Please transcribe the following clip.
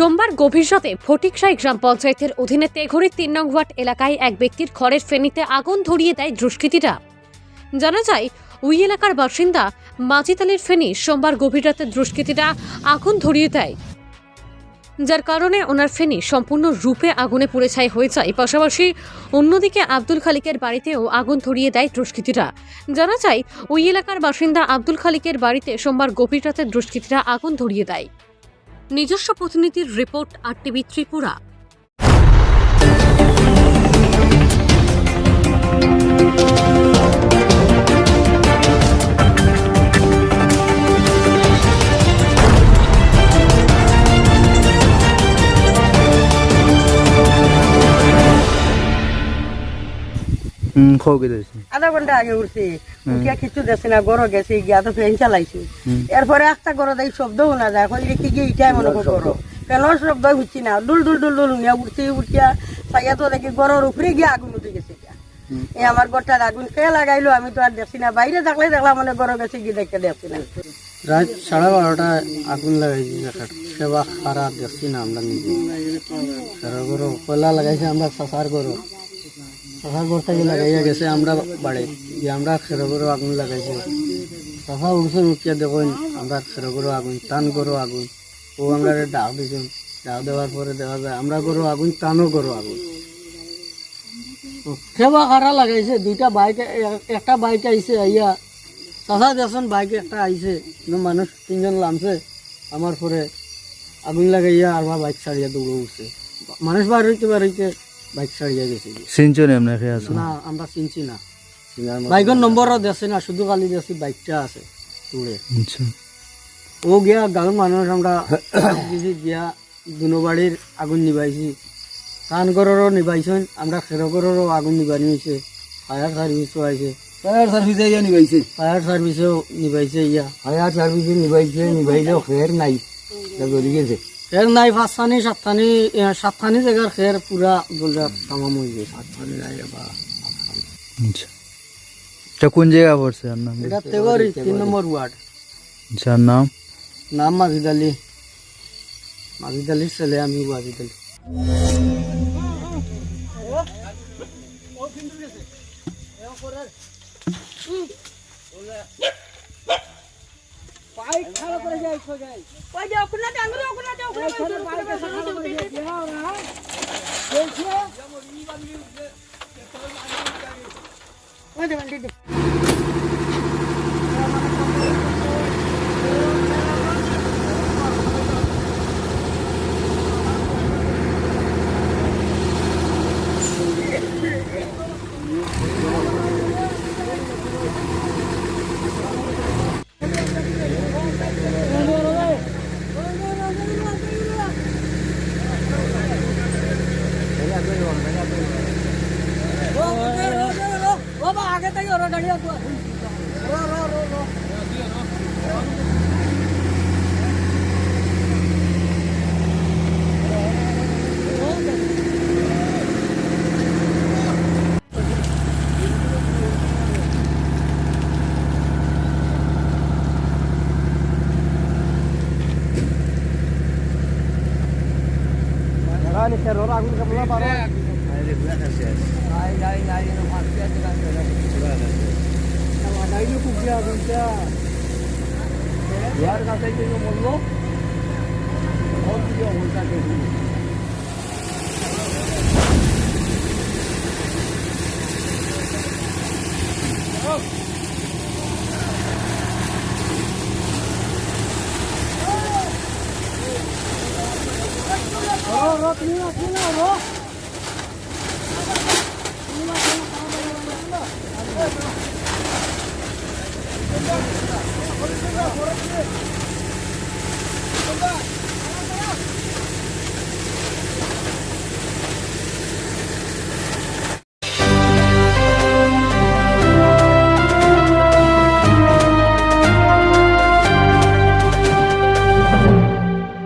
সোমবার গভীর রাতে ফটিকসাই গ্রাম পঞ্চায়েতের অধীনে তেঘড়ির তিন নং ওয়ার্ড এলাকায় এক ব্যক্তির খড়ের ফেনীতে আগুন ধরিয়ে দেয় দুষ্কৃতীরা। জানা যায়, ওই এলাকার বাসিন্দা মাজিতালির ফেনী সোমবার গভীর রাতে দুষ্কৃতীরা আগুন ধরিয়ে দেয়। যার কারণে ওনার ফেনী সম্পূর্ণ রূপে আগুনে পুড়ে ছাই হয়ে যায়। পাশাপাশি অন্যদিকে আব্দুল খালিকের বাড়িতেও আগুন ধরিয়ে দেয় দুষ্কৃতীরা। জানা যায়, ওই এলাকার বাসিন্দা আব্দুল খালিকের বাড়িতে সোমবার গভীর রাতে দুষ্কৃতীরা আগুন ধরিয়ে দেয়। নিজস্ব প্রতিনিধির রিপোর্ট আর টিভি ত্রিপুরা। হুম খোকে দিয়েছি। আধা ঘণ্টা আগে উঠছি উঠিয়া কিছু না গরো গেছি গিয়া তো ফ্যান চালাইছি। এরপরে একটা গরো দেয় যায় কি গিয়ে ইটাই মনে করি ফ্যানের শব্দ। হচ্ছে না উঠছি উঠিয়া সাইয়া তো দেখি গরোর উপরে গিয়ে আগুন উঠে গেছে। এই আমার গোটার আগুন কে লাগাইলো আমি তো আর দেখছি না বাইরে থাকলে দেখলাম মানে গরো গেছে গিয়ে দেখতে দেখছি না রাত সাড়ে বারোটায় আগুন লাগাইছি সেবা খারাপ দেখছি না আমরা নিজে। গরো লাগাইছে আমরা সাসার গরো। সাসার ঘর থেকে লাগাইয়া গেছে আমরা বাড়ি। গিয়ে আমরা খেরো গরো আগুন লাগাইছি। সাফা উঠছেন উঠিয়া দেখুন, আমরা খেরো গরো আগুন টান গরো আগুন। ও আমরা ডাক দিয়েছেন ডাক দেওয়ার পরে দেখা যায়, আমরা গরো আগুন টানও গরো আগুন। সেবা খারা লাগাইছে? দুইটা বাইক, একটা বাইক আইছে, আইয়া চাচা দেখুন, বাইক একটা আইছে। মানুষ, তিনজন নামছে। আমার পরে আগুন লাগাইয়া আর বাইক ছাড়িয়া দৌড়ে উঠছে। মানুষ বার হইতে বার হইতে বাইক ছাড়িয়া গেছে সিনচনে এমনি খেয়ে আছো? না আমরা চিনছি না। বাইকের নম্বরও দেখছে না শুধু খালি দেখছি বাইকটা আছে দৌড়ে আচ্ছা। ও গিয়া গাঁৱৰ মানুহ আমরা গিয়া দুনো বাড়ির আগুন নিবাইছি কান ঘরেরও নিবাইছেন আমরা খেরো ঘরেরও আগুন নিবানি হয়েছে ফায়ার সার্ভিসও আইছে। ফায়ার সার্ভিসে ইয়া নিবাইছে ফায়ার সার্ভিসেও নিবাইছে ইয়া। ফায়ার সার্ভিসে নিবাইছে নিবাইলেও খের নাই। জ্বলি গেছে। এর নাই পাঁচখানি সাতখানি সাতখানি জায়গার খের পুরা বলরা তামাম হয়ে গেছে সাতখানি জায়গা বা আচ্ছা কোন জায়গা পড়ছে নাম এটা তেগরি তিন নম্বর ওয়ার্ড আচ্ছা নাম নাম মাজিদ আলী মাজিদ আলীর ছেলে আমি মাজিদ আলী ওরা পাইক খাড়া করে যাই সো যাই ওই যে ওখানে টাঙ্গরে ওখানে যাও ওখানে ওখানে পাইক খাড়া করে যাই দেখাও না দেখছো ওই দে বান্ডি দে ತಗೋ ರೋ ಗಡಿಯ ro, ro. Ini saya rorak aku parah. Ini saya ya. 날이 날리는 확 빼앗아가서 나와 날려 국지야 진짜 말 가서 이거 뭘로 어떻게 올까 되지 Oh! 어, 어, 빌려, 빌려, 어. Thank you.